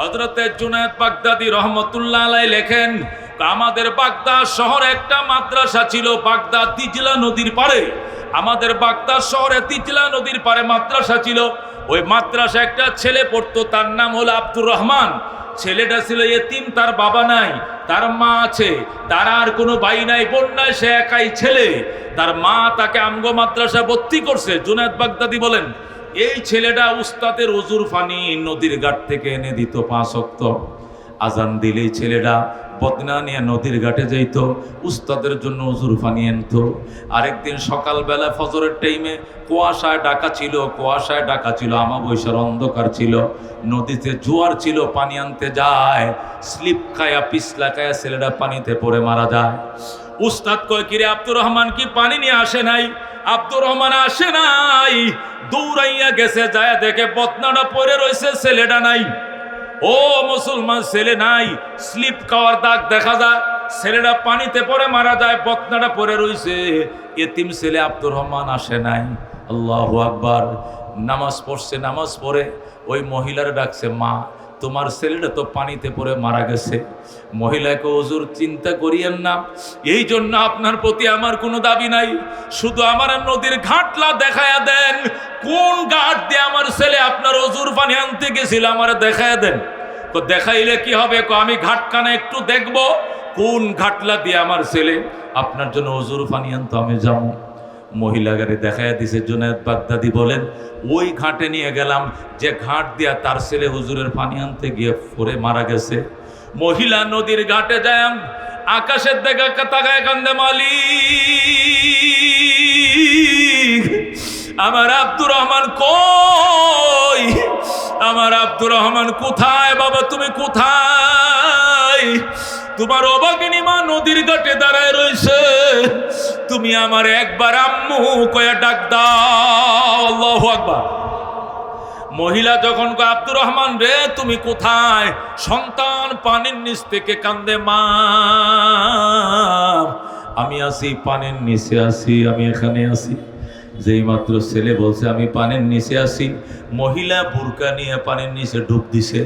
হজরতের জুনায়দ বাগদাদি রহমতুল্লাহ আলাই লেখেন, আমাদের বাগদাদ শহরে একটা মাদ্রাসা ছিল বাগদাদ তিজলা নদীর পারে আমাদের বাগদাদ শহরে তিজলা নদীর পারে মাদ্রাসা ছিল। ওই মাদ্রাসা একটা ছেলে পড়তো, তার নাম হলো আব্দুর রহমান। ছেলেটা ছিল এতিম, তার বাবা নাই, তার মা আছে। তার আর কোনো ভাই নাই বোন নাই সে একাই ছেলে। তার মা তাকে আমগো মাদ্রাসা ভর্তি করছে। জুনায়দ বাগদাদি বলেন এই ছেলেটা উস্তাদের অজুর ফানি নদীর ঘাট থেকে এনে দিত পাঁচ অক্ত। আজান দিলেই ছেলেটা বদনা নিয়ে নদীর ঘাটে যাইতো, উস্তাদের জন্য অজুর ফানি আনতো। আরেকদিন সকালবেলা ফজরের টাইমে কুয়াশায় ডাকা ছিল, কুয়াশায় ডাকা ছিল আমাবৈশার অন্ধকার ছিল। নদীতে জোয়ার ছিল, পানি আনতে যায়, স্লিপ খায়া, পিছলা খায়া ছেলেটা পানিতে পড়ে মারা যায়। উস্তাদ কয়, কিরে আব্দুর রহমান, কি পানি নিয়ে আসে নাই? আব্দুর রহমান, আসে নাই। দৌড়াইয়া গেছে, যায় দেখে বদনাটা পরে রয়েছে ছেলেটা নাই। ও মুসলমান, ছেলে নাই। স্লিপ খাওয়ার দাগ দেখা যায় ছেলেটা পানিতে পরে মারা যায়, বদনাটা পরে রয়েছে এতিম ছেলে আব্দুর রহমান আসে নাই। আল্লাহ আকবার। নামাজ পড়ছে, নামাজ পড়ে ওই মহিলার ডাকছে, মা তোমার ছেলেটা তো পানিতে পড়ে মারা গেছে। মহিলাকে ওজুর চিন্তা করিয়েন না। এই জন্য আপনার প্রতি আমার কোনো দাবি নাই। শুধু আমার নদীর ঘাটলা দেখায়া দেন। কোন ঘাট দিয়ে আমার ছেলে আপনার ওজুর পানি আনতে গেছিল আমার দেখায়া দেন। তো দেখাইলে কি হবে? আমি ঘাটখানা একটু দেখব। কোন ঘাটলা দিয়ে আমার ছেলে আপনার জন্য ওজুর পানি আনতো আমি যাব? মহিলা গাড়ি দিছে, জুনায়দ বাগদাদি বলেন, ওই ঘাটে নিয়ে গেলাম, যে ঘাট দিয়া তার ছেলে হুজুরের পানি আনতে গিয়ে ফোরে মারা গেছে। মহিলা নদীর ঘাটে যায় আকাশের দেখা তাকায় কান্দে মালি আমার আব্দুর রহমান কই? আমার আব্দুর রহমান কোথায়? বাবা, তুমি কোথায়? তোমার অবাগিনী মা নদীর ঘাটে দাঁড়ায় রয়েছে। তুমি আমার একবার আম্মু কয়া ডাক দাও। আকবার। মহিলা যখন আব্দুর রহমান রে, তুমি কোথায়? সন্তান পানির নিচ থেকে কান্দে, মা, আমি আছি, পানির নিচে আছি, আমি এখানে আছি। যেই মাত্র ছেলে বলছে, আমি পানির নিচে আছি। মহিলা বুরকা নিয়ে পানির নিচে ডুব দিছে।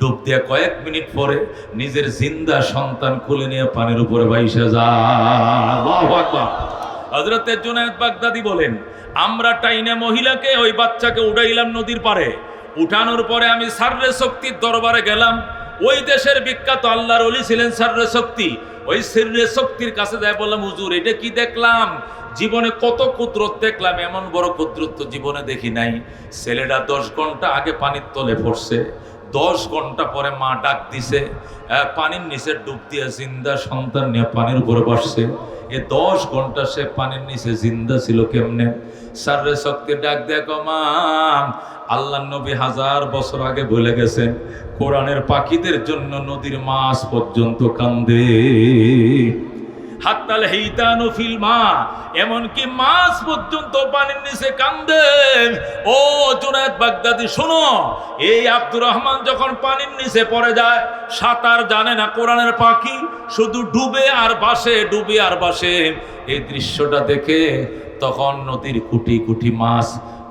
ডুব দিয়া কয়েক মিনিট পরে নিজের জিন্দা সন্তান খুলে নিয়ে পানির উপরে বাইসে যা হজরতের জুনায়দ বাগদাদি বলেন, আমরা টাইনে মহিলাকে, ওই বাচ্চাকে উঠাইলাম নদীর পারে উঠানোর পরে আমি সার্রে শক্তির দরবারে গেলাম। ওই দেশের বিখ্যাত আল্লাহর অলি ছিলেন সার্রে শক্তি। ওই সিররে শক্তির কাছে যায় বললাম, হুজুর, এটা কি দেখলাম? জীবনে কত কুদরত দেখলাম, এমন বড় কুদরত তো জীবনে দেখি নাই। ছেলেটা দশ ঘণ্টা আগে পানির তলে পড়ছে। দশ ঘণ্টা পরে মা ডাক দিছে পানির নিচে ডুব দিয়ে জিন্দা সন্তান নিয়ে পানির উপরে বসছে। এ দশ ঘণ্টা সে পানির নিচে জিন্দা ছিল কেমনে? সার্রে শক্তি ডাক দেখো মা আল্লাহ নবী হাজার বছর আগে বলে গেছেন, কোরআনের পাখিদের জন্য নদীর মাছ পর্যন্ত কান্দে। হাত্তাল হেইতানু ফিল মা, এমনকি মাছ পর্যন্ত পানির নিচে কান্দেন ও জুনায়দ বাগদাদি, শোনো, এই আব্দুর রহমান যখন পানির নিচে পড়ে যায়, সাঁতার জানে না কোরআনের পাখি, শুধু ডুবে আর বাসে ডুবে আর বাসে এই দৃশ্যটা দেখে তখন নদীর কুটি কুটি মাছ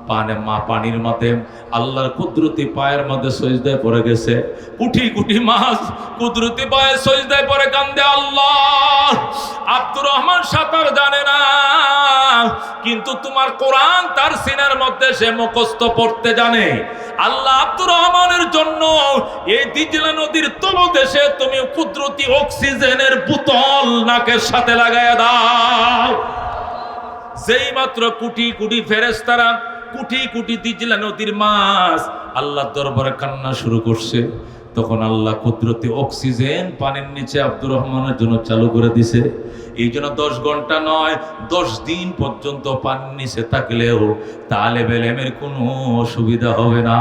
পানে মা পানির মধ্যে, আল্লাহর কুদরতি পায়ের মধ্যে সজদায় পড়ে গেছে। কুটি কুটি মাছ কুদরতি পায়ে সজদায় পড়ে কান্দে আল্লাহ। আব্দুর রহমান সাঁতার জানে না, কিন্তু তোমার কোরআন তার সিনার মধ্যে সে মুখস্থ পড়তে জানে। আল্লাহ আব্দুর রহমানের জন্য এই দিজলা নদীর তলদেশে তুমি কুদরতি অক্সিজেনের বোতল নাকের সাথে লাগায় দাও। যেই মাত্র কুটি কুটি ফেরেস্তারা কুটি কুটি দিজলা নদীর মাছ। আল্লাহ দরবারে কান্না শুরু করছে। তখন আল্লাহ কুদরতি অক্সিজেন পানির নিচে আব্দুর রহমানের জন্য চালু করে দিছে। এই জন্য দশ ঘণ্টা নয়, দশ দিন পর্যন্ত পানির নিচে থাকলেও তালে বেলেমের কোনো অসুবিধা হবে না।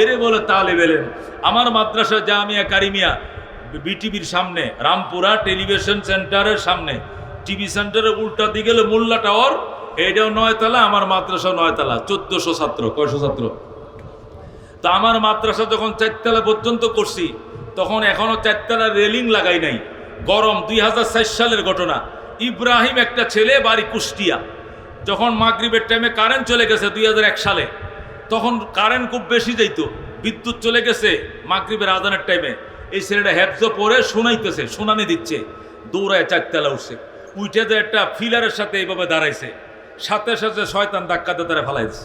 এরে বলে তালে বেলেম আমার মাদ্রাসা জামিয়া কারিমিয়া, বিটিভির সামনে, রামপুরা টেলিভিশন সেন্টারের সামনে, টিভি সেন্টারের উল্টা দিকে গেলে মোল্লা টাওয়ার এইটাও নয়তলা আমার মাদ্রাসা নয়তলা চোদ্দশো ছাত্র, কয়শো ছাত্র? তো আমার মাদ্রাসা যখন চারতলা পর্যন্ত করছি, তখন এখনও চারতলা রেলিং লাগাই নাই। গরম দুই হাজার সালের ঘটনা। ইব্রাহিম একটা ছেলে, বাড়ি কুষ্টিয়া। যখন মাগরিবের টাইমে কারেন্ট চলে গেছে দুই হাজার এক সালে, তখন কারেন্ট খুব বেশি যাইতো। বিদ্যুৎ চলে গেছে মাগরিবের আদানের টাইমে এই ছেলেটা হ্যাবজ পরে শোনাইতেছে, শোনানি দিচ্ছে। দৌড়ায় চারতলা উঠছে। উঠে একটা ফিলারের সাথে এইভাবে দাঁড়াইছে। সাথে সাথে শয়তান ধাক্কাতে তারা ফেলাইছে।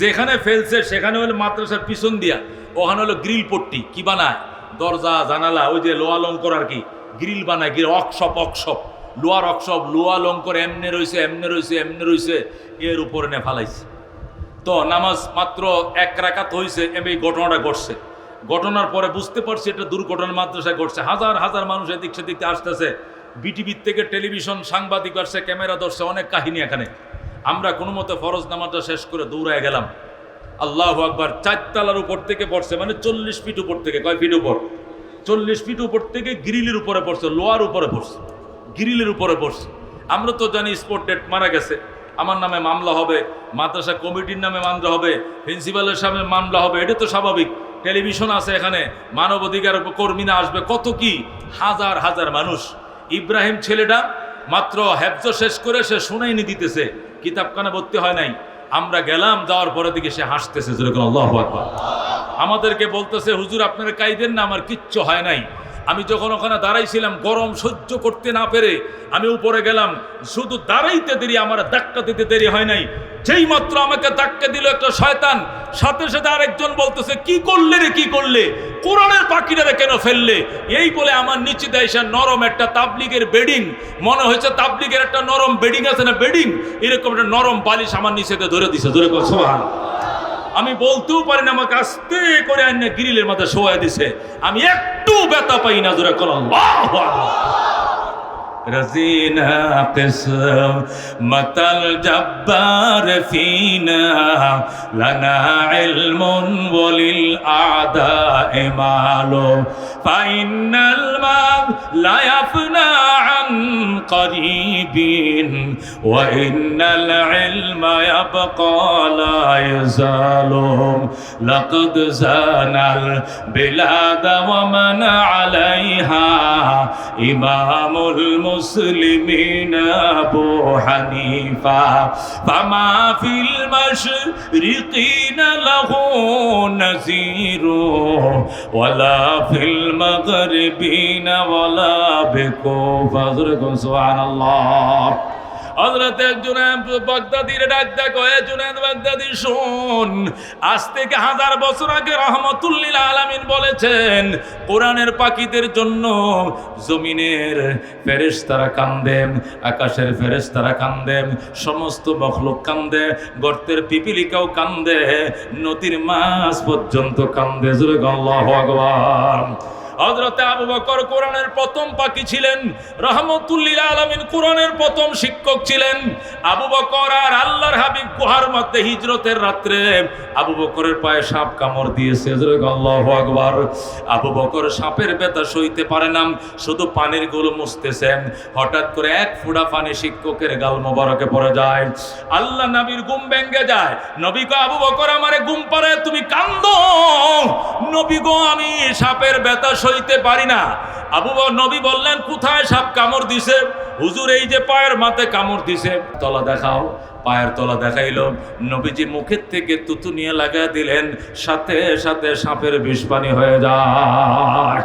যেখানে ফেলছে, সেখানে হলো মাদ্রাসার পিছন দিয়া। ওখানে হলো গ্রিল পট্টি। কি বানায়? দরজা, জানালা, ওই যে লোহা লঙ্কর আর কি। গ্রিল বানায়, গ্রিল, অকশপ অকশপ। লোহার অকশপ, লোহা লঙ্কর এমনে রয়েছে এমনে রয়েছে এমনে রয়েছে এর উপরে নে ফালাইছে। তো নামাজ মাত্র এক রাকাত হয়েছে এম এই ঘটনাটা ঘটছে। ঘটনার পরে বুঝতে পারছি এটা দুর্ঘটনা মাদ্রাসায় ঘটছে। হাজার হাজার মানুষ এদিক সেদিক আসতেছে। বিটিভির থেকে টেলিভিশন সাংবাদিক আসছে, ক্যামেরা ধরছে, অনেক কাহিনী এখানে। আমরা কোনো মতে ফরজ নামাজটা শেষ করে দৌড়ায় গেলাম। আল্লাহ আকবার চারতলার উপর থেকে পড়ছে মানে চল্লিশ ফিট উপর থেকে, কয় ফিট উপর? চল্লিশ ফিট উপর থেকে গ্রিলের উপরে পড়ছে, লোয়ার উপরে পড়ছে, গ্রিলের উপরে পড়ছে। আমরা তো জানি স্পোর্ট ডেট মারা গেছে। আমার নামে মামলা হবে, মাদ্রাসা কমিটির নামে মামলা হবে, প্রিন্সিপালের সামনে মামলা হবে, এটা তো স্বাভাবিক। টেলিভিশন আছে এখানে, মানবাধিকার কর্মীরা আসবে, কত কি? হাজার হাজার মানুষ। ইব্রাহিম ছেলেটা মাত্র হ্যাবজ শেষ করে সে শুনাইনি দিতেছে, কিতাবখানা ভর্তি হয় নাই। আমরা গেলাম, যাওয়ার পরে দিকে সে হাসতেছে আমাদেরকে বলতেছে, হুজুর, আপনারা কাইদেন না আমার কিচ্ছু হয় নাই। আমি যখন ওখানে দাঁড়াইছিলাম, গরম সহ্য করতে না পেরে আমি উপরে গেলাম, শুধু দাঁড়াইতে দেরি, আমার ধাক্কা দিতে দেরি হয় নাই। যেই মাত্র আমাকে ধাক্কা দিল একটা শয়তান, সাথে সাথে আরেকজন বলতেছে, কি করলে রে, কি করলে? কোরআনের পাখিটারে কেন ফেললে? এই বলে আমার নিচে দেয় নরম একটা তাবলিগের বেডিং, মনে হয়েছে তাবলিগের একটা নরম বেডিং আছে না বেডিং? এরকম একটা নরম বালিশ আমার নিচেতে ধরে দিছে। ধরে সোহান আমি বলতেও পারি না আমাকে আস্তে করে আন্য গ্রিলের মাথায় শোয়া দিছে আমি একটু ব্যথা পাই না ধরে কলাম رزينا قسم متى الجبار فينا لنا علم وللأعداء مال فإن المال لا يفنى عن قريب وإن العلم يبقى لا يزال لقد زان البلاد ومن عليها إمام المسلمين أبو حنيفة فما في المشرقين له نذير ولا في المغربين ولا بكوفة سبحان الله. হজরত জুনায়দ বাগদাদির ডাক দেখো, এ জুনায়দ বাগদাদি, শোন, আজ থেকে হাজার বছর আগে রহমতুল্লিল আলামিন বলেছেন, কোরআনের পাখিদের জন্য জমিনের ফেরেশতারা কান্দেন আকাশের ফেরেশতারা কান্দেন সমস্ত মখলুক কান্দে, গর্তের পিপিলিকাও কান্দে, নদীর মাছ পর্যন্ত কান্দে। জুড়ে আল্লাহু আকবার। হজরতে আবু বকর কোরআনের প্রথম পাখি ছিলেন, রহমতুল্লিল আলমিন কোরআনের প্রথম শিক্ষক ছিলেন। আবু বকর আর আল্লাহর হাবিব গুহার মধ্যে হিজরতের রাত্রে আবু বকরের পায়ে সাপ কামড় দিয়েছে। আল্লাহ আকবার। আবু বকর সাপের ব্যথা সইতে পারে না, শুধু পানিরগুলো মুছতেছেন। হঠাৎ করে এক ফুড়া পানি শিক্ষকের গাল মোবারকে পড়ে যায়। আল্লাহ নবীর ঘুম ভেঙ্গে যায়। নবী আবু বকর, আমারে ঘুম পারে তুমি কান্দো? নবী গো, আমি সাপের ব্যথা সইতে পারি না। আবু নবী বললেন, কোথায় সাপ কামড় দিছে? হুজুর, এই যে পায়ের মাথে কামড় দিছে। তলা দেখাও, পায়ের তলা দেখাইল। নবীজি মুখের থেকে তুতু নিয়ে লাগা দিলেন, সাথে সাথে সাপের বিষ পানি হয়ে যায়।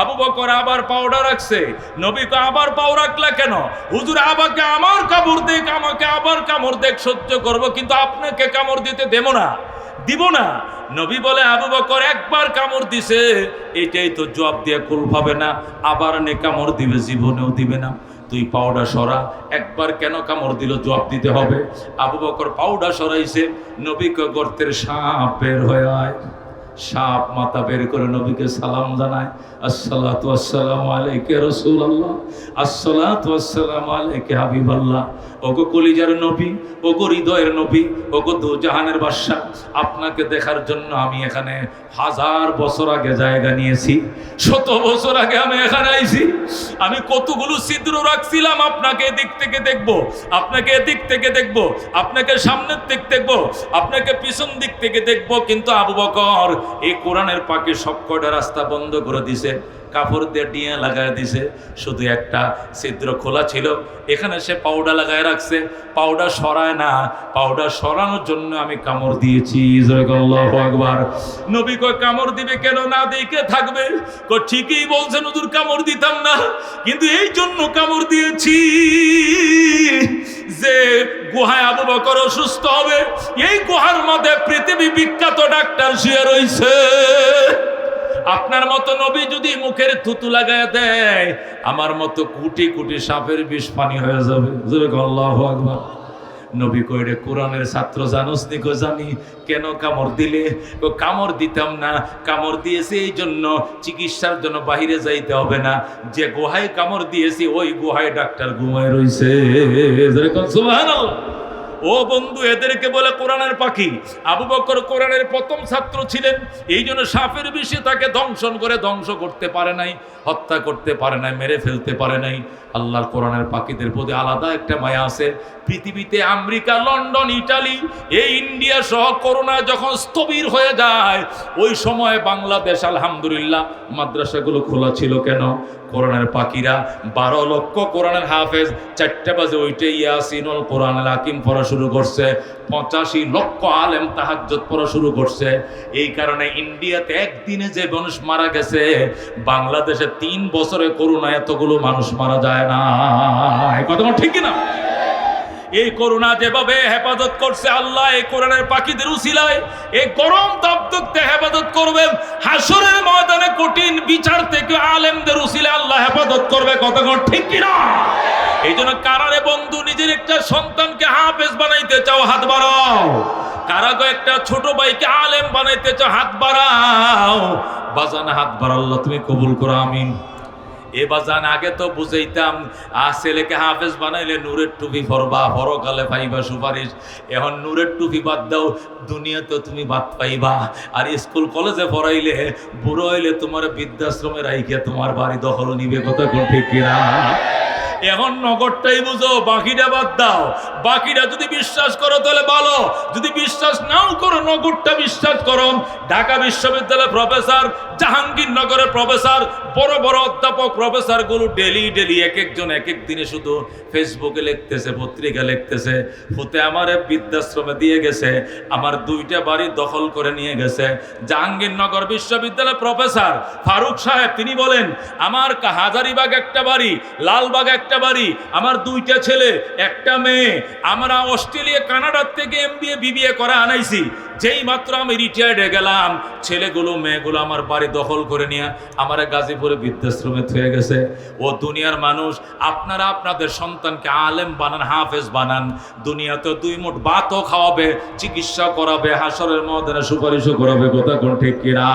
আবু বকর আবার পাউডার রাখছে। নবী তো আবার পাও রাখলা কেন? হুজুর আবাকে আমার কামড় দেখ আমাকে আবার কামড় দেখ সহ্য করব, কিন্তু আপনাকে কামড় দিতে দেব না। দিব না। নবী বলে, আবু বকর একবার কামড় দিছে, এটাই তো জবাব দিয়ে কুল হবে না। আবার নে কামড় দিবে, জীবনেও দিবে না। তুই পাউডার সরা, একবার কেন কামড় দিল জবাব দিতে হবে। আবু বকর পাউডার সরাইছে, নবীকে গর্তের সাপের হয়ে আয়। সাপ মাথা বের করে নবীকে সালাম জানায়, আসসালাতু আসসালামু আলাইকে রসুল আল্লাহ আসসালাতু আসসালামু আলাইকে হাবিব আল্লাহ ওগো কলিজার নবী, ওগো হৃদয়ের নবী, ওগো দু জাহানের বাদশা আপনাকে দেখার জন্য আমি এখানে হাজার বছর আগে জায়গা নিয়েছি। শত বছর আগে আমি এখানে আইছি। আমি কতগুলো ছিদ্র রাখছিলাম আপনাকে এদিক থেকে দেখব, আপনাকে এদিক থেকে দেখব, আপনাকে সামনের দিক দেখব, আপনাকে পিছন দিক থেকে দেখব, কিন্তু আবু বকর এই কোরআনের পাকে সব কয়টা রাস্তা বন্ধ করে দিছে? কাপড় দিয়ে ডিয়া লাগায় দিছে। শুধু একটা ছিদ্র খোলা ছিল। এখানে সে পাউডার লাগায় রাখছে। পাউডার সরায় না। পাউডার সরানোর জন্য আমি কামড় দিয়েছি। আকবার। নবী কয়, কামড় দিবে কেন? না দেখে থাকবে? কয়, ঠিকই বলছেন হুজুর, কামড় দিতাম না। কিন্তু এই জন্য কামড় দিয়েছি যে গুহায় আবু বকর অসুস্থ হবে। এই গুহার মধ্যে পৃথিবী বিখ্যাত ডাক্তার শুয়ে রইছে আপনার মতো নবী যদি মুখের থুতু লাগায় দেয়, আমার মতো কোটি কোটি সাপের বিষ পানি হয়ে যাবে। আকবার। নবী কইরে কোরআনের ছাত্র জানোস নি? কো জানি। কেন কামড় দিলে? কো কামড় দিতাম না। কামড় দিয়েছে এই জন্য চিকিৎসার জন্য বাইরে যাইতে হবে না। যে গুহায় কামড় দিয়েছি, ওই গুহায় ডাক্তার ঘুমায় কও সুবহানাল্লাহ। ও বন্ধু, এদেরকে বলে কোরআনের পাখি। আবু বকর কোরআনের প্রথম ছাত্র ছিলেন। এই জন্য সাপের বিষে তাকে দংশন করে ধ্বংস করতে পারে নাই, হত্যা করতে পারে নাই, মেরে ফেলতে পারে নাই। আল্লাহর কোরআনের পাখিদের প্রতি আলাদা একটা মায়া আছে। পৃথিবীতে আমেরিকা, লন্ডন, ইটালি, এই ইন্ডিয়া সহ করোনা যখন স্থবির হয়ে যায়, ওই সময় বাংলাদেশ, আলহামদুলিল্লাহ, মাদ্রাসাগুলো খোলা ছিল কেন? কোরআনের পাখিরা বারো লক্ষ কোরআনের হাফেজ, চারটে বাজে ওইটাই ইয়াসিনুল কোরআন হাকিম পড়া শুরু করছে। পঁচাশি লক্ষ আলেম তাহাজ্জত পড়া শুরু করছে। এই কারণে ইন্ডিয়াতে একদিনে যে মানুষ মারা গেছে, বাংলাদেশে তিন বছরে করোনা এতগুলো মানুষ মারা যায় না কথা ঠিক না এই করোনা যেভাবে হেফাজত করছে আল্লাহ, এই কোরআনের পাখিদের উসিলায়, এই গরম তাপদুক্তে হেফাজত করবেন হাসরের ময়দানে কঠিন বিচার থেকে আলেমদের উসিলে আল্লাহ হেফাজত করবে কতক্ষণ ঠিক কিনা? এই জন্য কারারে বন্ধু, নিজের একটা সন্তানকে হাফেজ বানাইতে চাও, হাত বাড়াও। কারাগো একটা ছোট ভাইকে আলেম বানাইতে চাও, হাত বাড়াও। বাজান হাত বাড়াল্লাহ তুমি কবুল করো, আমিন। এ বাজান আগে তো বুঝাইতাম আর ছেলেকে হাফেজ বানাইলে নূরের টুপি পরবা পরকালে পাইবা, সুপারিশ। এখন নূরের টুপি বাদ দাও, দুনিয়াতে তুমি বাদ পাইবা। আর স্কুল কলেজে পড়াইলে, বুড়ো হইলে তোমার বৃদ্ধাশ্রমে রাইকে তোমার বাড়ি দখল নিবে, কথা ঠিক কিনা? এখন নগরটাই বুঝো, বাকিটা বাদ দাও। বাকিটা যদি বিশ্বাস করো তাহলে ভালো। যদি বিশ্বাস নাও করো, নগরটা বিশ্বাস করো। ঢাকা বিশ্ববিদ্যালয়ের প্রফেসর, জাহাঙ্গীরনগরের প্রফেসর, বড় বড় অধ্যাপক প্রফেসরগুলো ডেলি ডেলি এক একজন এক এক দিনে শুধু ফেসবুকে লিখতেছে, পত্রিকা লিখতেছে। হতে আমার বৃদ্ধাশ্রমে দিয়ে গেছে, আমার দুইটা বাড়ি দখল করে নিয়ে গেছে। জাহাঙ্গীরনগর বিশ্ববিদ্যালয়ের প্রফেসর ফারুক সাহেব, তিনি বলেন, আমার হাজারিবাগ একটা বাড়ি, লালবাগ একটা বাড়ি, আমার দুইটা ছেলে, একটা মেয়ে। আমরা অস্ট্রেলিয়া, কানাডার থেকে এম বিএ বিবিএ করে আনাইছি। যেই মাত্র আমি রিটায়ার্ড হয়ে গেলাম, ছেলেগুলো, মেয়েগুলো আমার বাড়ি দখল করে নিয়ে আমার গাজীপুরে বৃদ্ধাশ্রমে থয়ে গেছে। ও দুনিয়ার মানুষ, আপনারা আপনাদের সন্তানকে আলেম বানান, হাফেজ বানান। দুনিয়াতে দুই মুঠ ভাতও খাওয়াবে, চিকিৎসা করাবে, হাসরের ময়দানে সুপারিশও করাবে, কথা কোন ঠিক কিনা?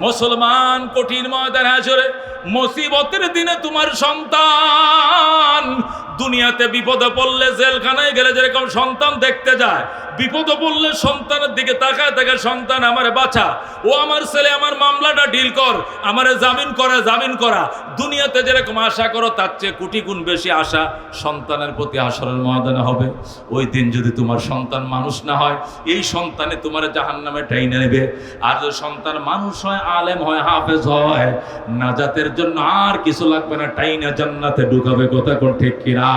মুসলমান কঠিন ময়দানে আসরে মুসিবতের দিনে তোমার সন্তান দুনিয়াতে বিপদে পড়লে জেলখানায় গেলে যেরকম সন্তান দেখতে যায়, বিপদে পড়লে সন্তানের দিকে তাকায় দেখে সন্তান আমার বাঁচা। ও আমার ছেলে, আমার মামলাটা ডিল কর, আমারে জামিন করা জামিন করা। দুনিয়াতে যেরকম আশা করো, তার চেয়ে কোটি গুণ বেশি আশা সন্তানের প্রতি আসরের ময়দানে হবে। ওই দিন যদি তোমার সন্তান মানুষ না হয়, এই সন্তানে তোমার জাহান নামে টাইনে নেবে। আর যদি সন্তান মানুষ হয়, আলেম হয়, হাফেজ হয়, নাজাতের জন্য আর কিছু লাগবে না টাইনে জান্নাতে ঢুকাবে। কথা কোন ঠিক কিনা?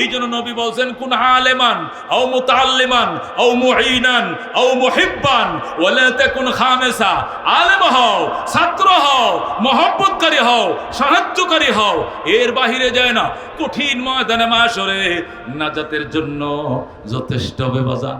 এই জন্য নবী বলছেন, কোন আলেমান, আও মুতাল্লিমান আও মুহিনান আও মুহিব্বান, ওয়ালা তাকুন খামেসা। আলেম হও, ছাত্র হও, মহব্বতকারী হও, সাহায্যকারী হও, এর বাহিরে যায় না। কঠিন ময়দানে মাসরে নাজাতের জন্য যথেষ্ট বাজান